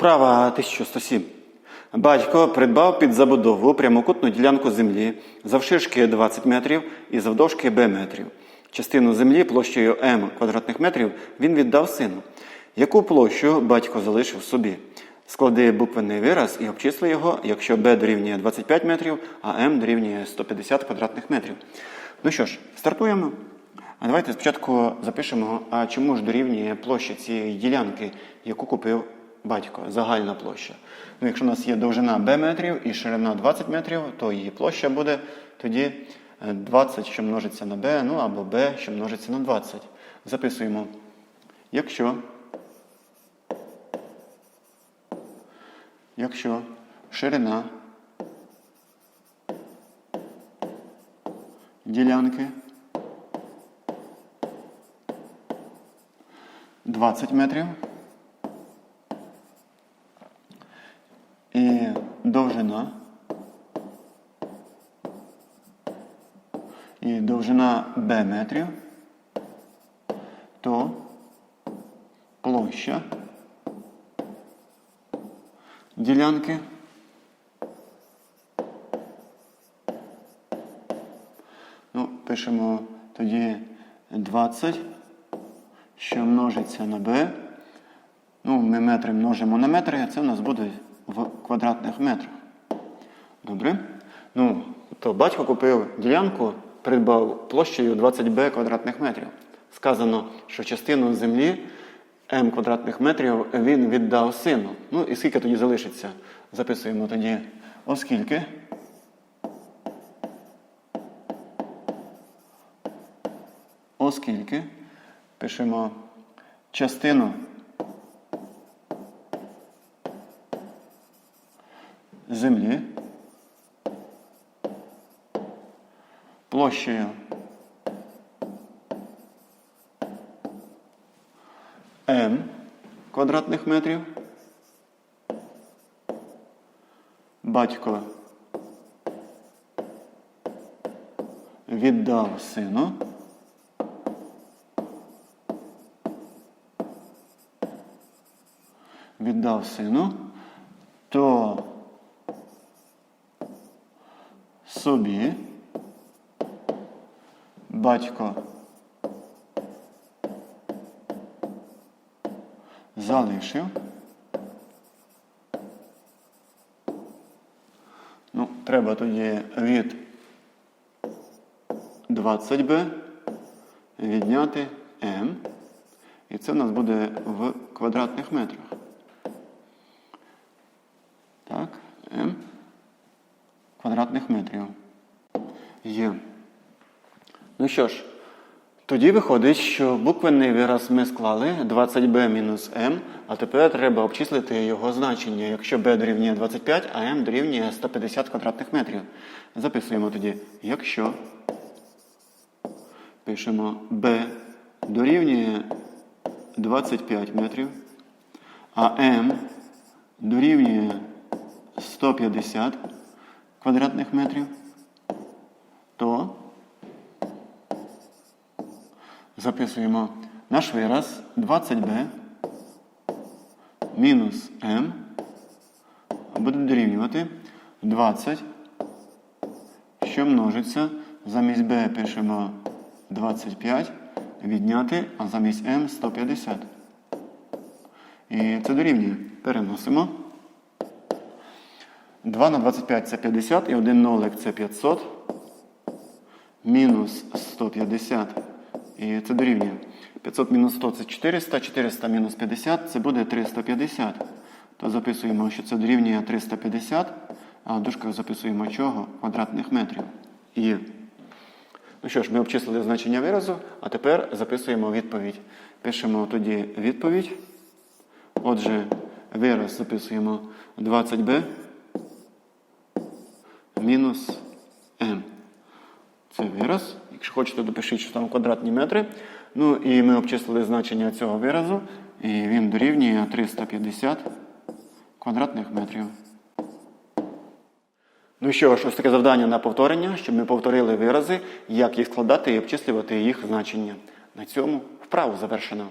Вправа 1107. Батько придбав під забудову прямокутну ділянку землі завширшки 20 метрів і завдовжки Б метрів. Частину землі площею М квадратних метрів він віддав сину. Яку площу батько залишив собі? Склади буквенний вираз і обчисли його, якщо Б дорівнює 25 метрів, а М дорівнює 150 квадратних метрів. Ну що ж, стартуємо. А давайте спочатку запишемо, а чому ж дорівнює площа цієї ділянки, яку купив батько, загальна площа. Ну, якщо у нас є довжина b метрів і ширина 20 метрів, то її площа буде тоді е, 20, що множиться на b, ну або b, що множиться на 20. Записуємо. Якщо, якщо ширина ділянки 20 метрів. І довжина. І довжина b метрів, то площа ділянки Ну, пишемо тоді 20, що множиться на b. Ну, ми метри множимо на метри, а це у нас буде в квадратних метрах. Добре? Ну, то батько купив ділянку, придбав площею 20b квадратних метрів. Сказано, що частину землі m квадратних метрів він віддав сину. Ну і скільки тоді залишиться? Записуємо тоді, оскільки. Оскільки пишемо частину землі площею m квадратних метрів. Батько віддав сину. Віддав сину, то собі батько залишив. Ну, треба тоді від 20b відняти m. І це в нас буде в квадратних метрах. Так, m квадратних метрів. Є. Ну що ж, тоді виходить, що буквенний вираз ми склали 20b мінус m, а тепер треба обчислити його значення, якщо b дорівнює 25, а m дорівнює 150 квадратних метрів. Записуємо тоді, якщо пишемо b дорівнює 25 метрів, а m дорівнює 150 квадратних метрів, то записуємо наш вираз 20b мінус m буде дорівнювати 20, що множиться. Замість b пишемо 25, відняти, а замість m 150. І це дорівнює. Переносимо. 2 на 25 це 50 і 1 нолик це 500. Мінус 150. І це дорівнює. 500 мінус 100 це 400, 400 мінус 50 це буде 350. То записуємо, що це дорівнює 350, а в дужках записуємо чого? Квадратних метрів. Є. Ну що ж, ми обчислили значення виразу, а тепер записуємо відповідь. Пишемо тоді відповідь. Отже, вираз записуємо 20b мінус m. Це вираз. Якщо хочете, допишіть, що там квадратні метри. Ну і ми обчислили значення цього виразу, і він дорівнює 350 квадратних метрів. Ну що ж, ось таке завдання на повторення, щоб ми повторили вирази, як їх складати і обчислювати їх значення. На цьому вправу завершено.